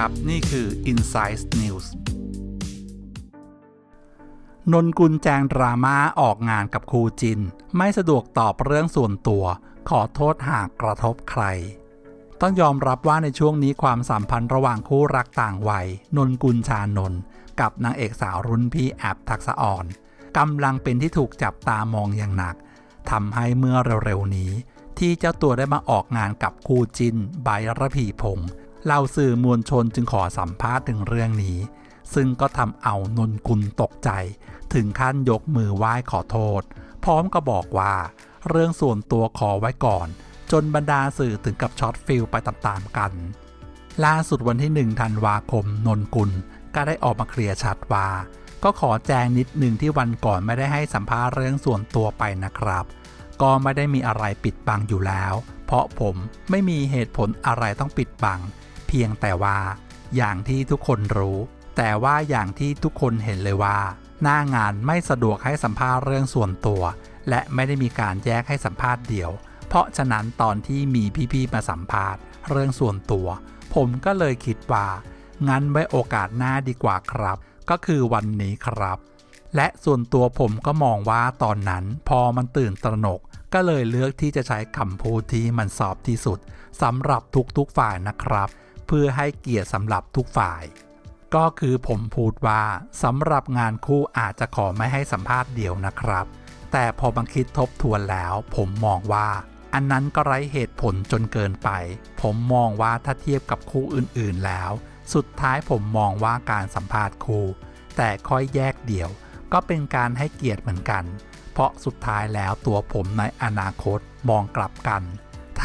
ครับ นี่คือ Insight News นนกุลแจงดราม่าออกงานกับครูจิน ไม่สะดวกตอบเรื่องส่วนตัว ขอโทษหากกระทบใคร ต้องยอมรับว่าในช่วงนี้ความสัมพันธ์ระหว่างคู่รักต่างวัย นนกุลชานน กับนางเอกสาวรุ่นพี่แอบทักษะอ่อนกำลังเป็นที่ถูกจับตามองอย่างหนักทำให้เมื่อเร็วๆนี้ ที่เจ้าตัวได้มาออกงานกับคู่จินไบร์ระพีพงษ์ เหล่าสื่อมวลชนจึงขอสัมภาษณ์ถึงเรื่องนี้ ซึ่งก็ทำเอานนกุลตกใจ ถึงขั้นยกมือไหว้ขอโทษ พร้อมก็บอกว่า เรื่องส่วนตัวขอไว้ก่อน จนบรรดาสื่อถึงกับช็อตฟิลไปตามๆกัน ล่าสุดวันที่ 1 ธันวาคม นนกุลก็ได้ออกมาเคลียร์ชัดว่าก็ขอแจ้งนิดหนึ่งที่วันก่อนไม่ได้ให้สัมภาษณ์เรื่องส่วนตัวไปนะครับ ก็ไม่ได้มีอะไรปิดบังอยู่แล้ว เพราะผมไม่มีเหตุผลอะไรต้องปิดบัง พียงแต่ว่า อย่างที่ทุกคนรู้ แต่ว่าอย่างที่ทุกคนเห็นเลยว่า หน้างานไม่สะดวกให้สัมภาษณ์เรื่องส่วนตัว และไม่ได้มีการแยกให้สัมภาษณ์เดี่ยว เพราะฉะนั้นตอนที่มีพี่ๆมาสัมภาษณ์ เรื่องส่วนตัว ผมก็เลยคิดว่า งั้นไว้โอกาสหน้าดีกว่าครับ ก็คือวันนี้ครับ และส่วนตัวผมก็มองว่าตอนนั้นพอมันตื่นตระหนกก็เลยเลือกที่จะใช้คำพูดที่มันสอบที่สุดสำหรับทุกๆฝ่ายนะครับ พื่อให้เกียรติสำหรับทุกฝ่าย ก็คือผมพูดว่าสำหรับงานคู่อาจจะขอไม่ให้สัมภาษณ์เดี่ยวนะครับ แต่พอบังคิดทบทวนแล้ว ผมมองว่า อันนั้นก็ไร้เหตุผลจนเกินไป ผมมองว่าถ้าเทียบกับคู่อื่นๆแล้ว สุดท้ายผมมองว่าการสัมภาษณ์คู่ แต่ค่อยแยกเดี่ยว ก็เป็นการให้เกียรติเหมือนกัน เพราะสุดท้ายแล้วตัวผมในอนาคตมองกลับกัน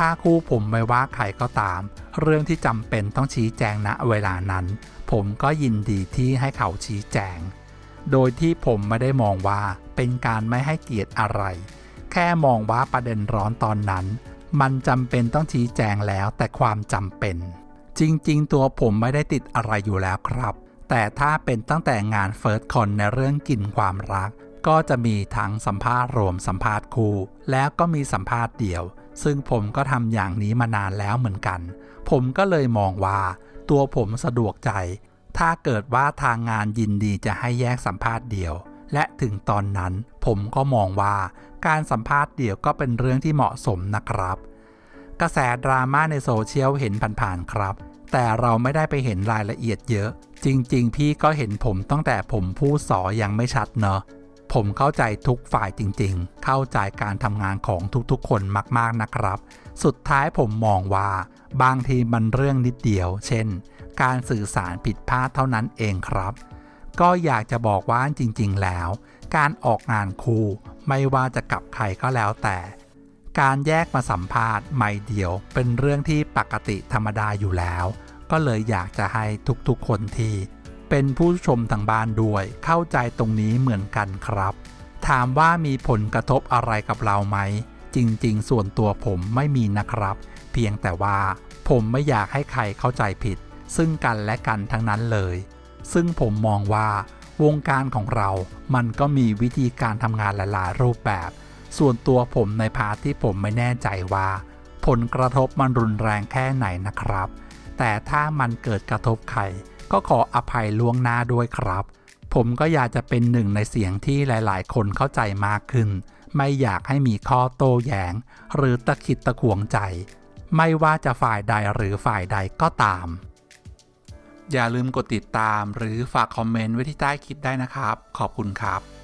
ถ้าคู่ผมไม่ว่าใครก็ตาม เรื่องที่จำเป็นต้องชี้แจงณเวลานั้น ผมก็ยินดีที่ให้เขาชี้แจง โดยที่ผมไม่ได้มองว่าเป็นการไม่ให้เกียรติอะไร แค่มองว่าประเด็นร้อนตอนนั้น มันจำเป็นต้องชี้แจงแล้วแต่ความจำเป็น จริง ๆ ตัวผมไม่ได้ติดอะไรอยู่แล้วครับ แต่ถ้าเป็นตั้งแต่งานเฟิร์สคอนในเรื่องกลิ่นความรัก ก็จะมีทั้งสัมภาษณ์รวมสัมภาษณ์คู่ แล้วก็มีสัมภาษณ์เดี่ยว ซึ่งผมก็ทำอย่างนี้มานานแล้วเหมือนกัน ผมก็เลยมองว่า ตัวผมสะดวกใจ ถ้าเกิดว่าทางงานยินดีจะให้แยกสัมภาษณ์เดี่ยว และถึงตอนนั้น ผมก็มองว่า การสัมภาษณ์เดี่ยวก็เป็นเรื่องที่เหมาะสมนะครับ กระแสดราม่าในโซเชียลเห็นผ่านๆครับ แต่เราไม่ได้ไปเห็นรายละเอียดเยอะ จริง ๆ พี่ก็เห็นผมตั้งแต่ผมพูดสอยังไม่ชัดเนอะ ผมเข้าใจทุกฝ่ายจริงๆ เข้าใจการทำงานของทุกๆ คนมากๆนะครับ สุดท้ายผมมองว่า บางทีมันเรื่องนิดเดียว เช่น การสื่อสารผิดพลาดเท่านั้นเองครับ ก็อยากจะบอกว่าจริงๆ แล้ว การออกงานคู่ไม่ว่าจะกับใครก็แล้วแต่ การแยกมาสัมภาษณ์ไม่เดียว เป็นเรื่องที่ปกติธรรมดาอยู่แล้ว ก็เลยอยากจะให้ทุกๆ คนที่ เป็นผู้ชมทางบ้านด้วย เข้าใจตรงนี้เหมือนกันครับ ถามว่ามีผลกระทบอะไรกับเราไหม จริงๆ ส่วนตัวผมไม่มีนะครับ เพียงแต่ว่าผมไม่อยากให้ใครเข้าใจผิด ซึ่งกันและกันทั้งนั้นเลย ซึ่งผมมองว่าวงการของเรามันก็มีวิธีการทำงานหลาย ๆ รูปแบบ ส่วนตัวผมในพาร์ทที่ผมไม่แน่ใจว่า ผลกระทบมันรุนแรงแค่ไหนนะครับ แต่ถ้ามันเกิดกระทบใคร ก็ขออภัยล่วงหน้าด้วยครับ ผมก็อยากจะเป็นหนึ่งในเสียงที่หลาย ๆ คนเข้าใจมากขึ้น ไม่อยากให้มีข้อโต้แย้ง หรือตะขิดตะขวงใจ ไม่ว่าจะฝ่ายใดหรือฝ่ายใดก็ตาม อย่าลืมกดติดตามหรือฝากคอมเมนต์ไว้ที่ใต้คลิปได้นะครับ ขอบคุณครับ